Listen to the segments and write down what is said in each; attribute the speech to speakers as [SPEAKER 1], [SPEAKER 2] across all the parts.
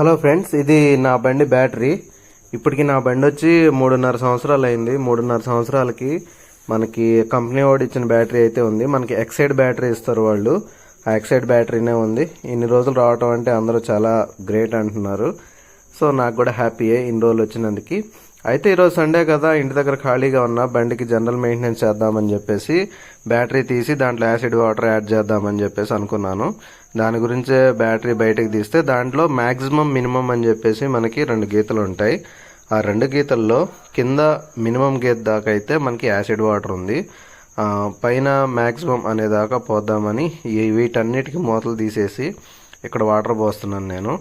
[SPEAKER 1] Hello friends ఇది నా బండి బ్యాటరీ. ఇప్పటికి నా బండి వచ్చి మూడున్నర సంవత్సరాలు అయింది మూడున్నర సంవత్సరాలకి మనకి కంపెనీ వాడు ఇచ్చిన బ్యాటరీ అయితే ఉంది. మనకి ఎక్సైడ్ బ్యాటరీ ఇస్తారు వాళ్ళు. ఆ ఎక్సైడ్ బ్యాటరీనే ఉంది. ఇన్ని రోజులు రావటం అంటే అందరూ చాలా గ్రేట్ అంటున్నారు. సో నాకు కూడా హ్యాపీయే ఇన్ని రోజులు వచ్చినందుకు. అయితే ఈరోజు సండే కదా ఇంటి దగ్గర ఖాళీగా ఉన్న బండికి జనరల్ మెయింటెనెన్స్ చేద్దామని చెప్పేసి బ్యాటరీ తీసి దాంట్లో యాసిడ్ వాటర్ యాడ్ చేద్దామని చెప్పేసి అనుకున్నాను. దాని గురించే బ్యాటరీ బయటకు తీస్తే దాంట్లో మ్యాక్సిమం మినిమం అని చెప్పేసి మనకి రెండు గీతలు ఉంటాయి. ఆ రెండు గీతల్లో కింద మినిమం గీత దాకా అయితే మనకి యాసిడ్ వాటర్ ఉంది. పైన మ్యాక్సిమం అనేదాకా పోద్దామని వీటన్నిటికీ మూతలు తీసేసి ఇక్కడ వాటర్ పోస్తున్నాను నేను.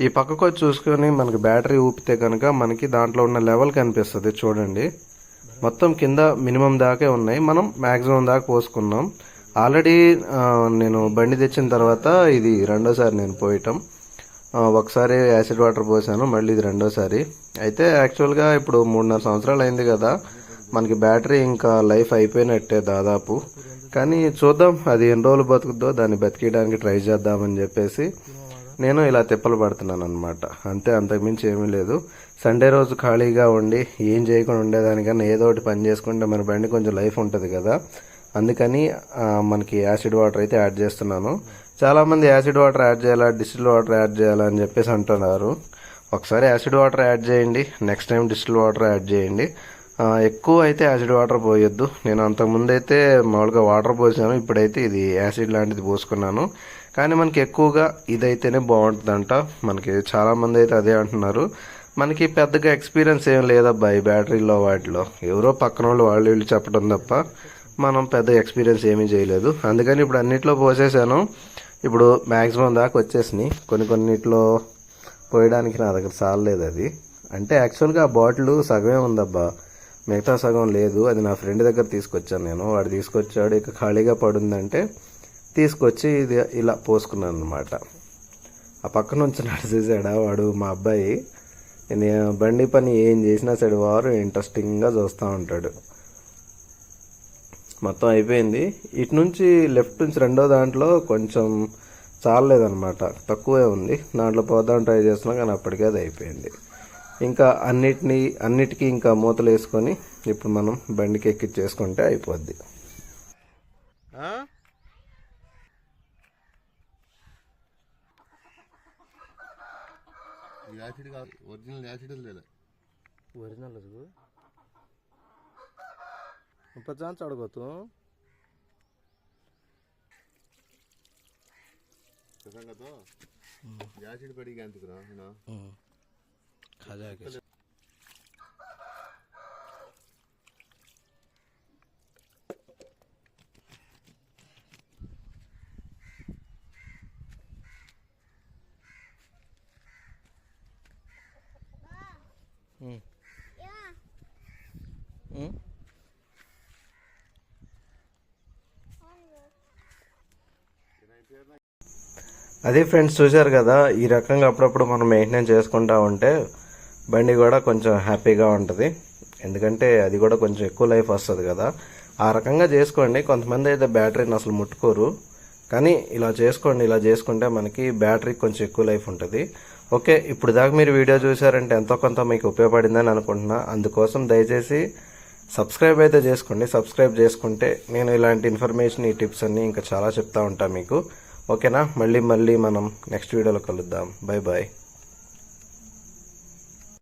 [SPEAKER 1] ఈ పక్కకు చూసుకొని మనకి బ్యాటరీ ఊపితే కనుక మనకి దాంట్లో ఉన్న లెవెల్ కనిపిస్తుంది చూడండి. మొత్తం కింద మినిమం దాకే ఉన్నాయి. మనం మ్యాక్సిమం దాకా పోసుకున్నాం. ఆల్రెడీ నేను బండి తెచ్చిన తర్వాత ఇది రెండోసారి నేను పోయటం. ఒకసారి యాసిడ్ వాటర్ పోసాను మళ్ళీ ఇది రెండోసారి. అయితే యాక్చువల్గా ఇప్పుడు మూడున్నర సంవత్సరాలు అయింది కదా మనకి బ్యాటరీ ఇంకా లైఫ్ అయిపోయినట్టే దాదాపు. కానీ చూద్దాం అది ఎన్ని రోజులు బతుకుద్దో దాన్ని బతికేయడానికి ట్రై చేద్దామని చెప్పేసి నేను ఇలా తిప్పలు పడుతున్నాను అనమాట అంతే అంతకుమించి ఏమీ లేదు. సండే రోజు ఖాళీగా ఉండి ఏం చేయకుండా ఉండేదానికన్నా ఏదో ఒకటి పని చేసుకుంటే మన బండి కొంచెం లైఫ్ ఉంటుంది కదా. అందుకని మనకి యాసిడ్ వాటర్ అయితే యాడ్ చేస్తున్నాను. చాలామంది యాసిడ్ వాటర్ యాడ్ చేయాలా డిస్టిల్ వాటర్ యాడ్ చేయాలా అని చెప్పేసి అంటున్నారు. ఒకసారి యాసిడ్ వాటర్ యాడ్ చేయండి next time distil water add చేయండి. ఎక్కువ అయితే యాసిడ్ వాటర్ పోయొద్దు. నేను అంతకుముందు అయితే మామూలుగా వాటర్ పోసాను. ఇప్పుడైతే ఇది యాసిడ్ లాంటిది పోసుకున్నాను. కానీ మనకి ఎక్కువగా ఇదైతేనే బాగుంటుందంట. మనకి చాలామంది అయితే అదే అంటున్నారు. మనకి పెద్దగా ఎక్స్పీరియన్స్ ఏం లేదబ్బా ఈ బ్యాటరీలో వాటిలో. ఎవరో పక్కన వాళ్ళు వాళ్ళు వీళ్ళు చెప్పడం తప్ప మనం పెద్ద ఎక్స్పీరియన్స్ ఏమీ చేయలేదు. అందుకని ఇప్పుడు అన్నిట్లో పోసేసాను. ఇప్పుడు మ్యాక్సిమం దాకా వచ్చేసినాయి. కొన్ని కొన్నిట్లో పోయడానికి నా దగ్గర చాలలేదు అది. అంటే యాక్చువల్గా ఆ బాటిల్ సగమే ఉందబ్బా. మిగతా సగం లేదు అది నా ఫ్రెండ్ దగ్గర తీసుకొచ్చాను నేను. వాడు తీసుకొచ్చాడు ఇక ఖాళీగా పడుందంటే తీసుకొచ్చి ఇది ఇలా పోసుకున్నాను అనమాట ఆ పక్క నుంచి నడిచేసాడా వాడు మా అబ్బాయి నేను బండి పని ఏం చేసినా సరే వారు ఇంట్రెస్టింగ్గా చూస్తూ ఉంటాడు. మొత్తం అయిపోయింది. ఇటు నుంచి లెఫ్ట్ నుంచి రెండో దాంట్లో కొంచెం చాలలేదన్నమాట. తక్కువే ఉంది. దాంట్లో పోదాం ట్రై చేస్తున్నాం కానీ అప్పటికే అది అయిపోయింది. ఇంకా అన్నిటినీ అన్నిటికీ ఇంకా మూతలు వేసుకొని ఇప్పుడు మనం బండికి ఎక్కించేసుకుంటే అయిపోద్ది.
[SPEAKER 2] ఒరిజినల్ యాసిడ్ లేదా.
[SPEAKER 1] ఒరిజినల్ ముప్పై ఛాన్స్
[SPEAKER 2] అడగొద్దు యాసిడ్ పడిగా అంతకురా
[SPEAKER 1] ఖాజా అదే ఫ్రెండ్స్ చూశారు కదా ఈ రకంగా అప్పుడప్పుడు మనం మెయింటెనెన్స్ చేసుకుంటా ఉంటే బండి కూడా కొంచెం హ్యాపీగా ఉంటుంది. ఎందుకంటే అది కూడా కొంచెం ఎక్కువ లైఫ్ వస్తుంది కదా. ఆ రకంగా చేసుకోండి. కొంతమంది అయితే బ్యాటరీని అసలు ముట్టుకోరు. కానీ ఇలా చేసుకోండి ఇలా చేసుకుంటే మనకి బ్యాటరీ కొంచెం ఎక్కువ లైఫ్ ఉంటుంది. ఓకే ఇప్పుడు దాకా మీరు వీడియో చూసారంటే ఎంతో కొంత మీకు ఉపయోగపడిందని అనుకుంటున్నా. అందుకోసం దయచేసి సబ్స్క్రైబ్ అయితే చేసుకోండి. సబ్స్క్రైబ్ చేసుకుంటే నేను ఇలాంటి ఇన్ఫర్మేషన్ ఈ టిప్స్ అన్నీ ఇంకా చాలా చెప్తా ఉంటాను మీకు. ఓకేనా? మళ్ళీ మళ్ళీ మనం నెక్స్ట్ వీడియోలో కలుద్దాం. Bye bye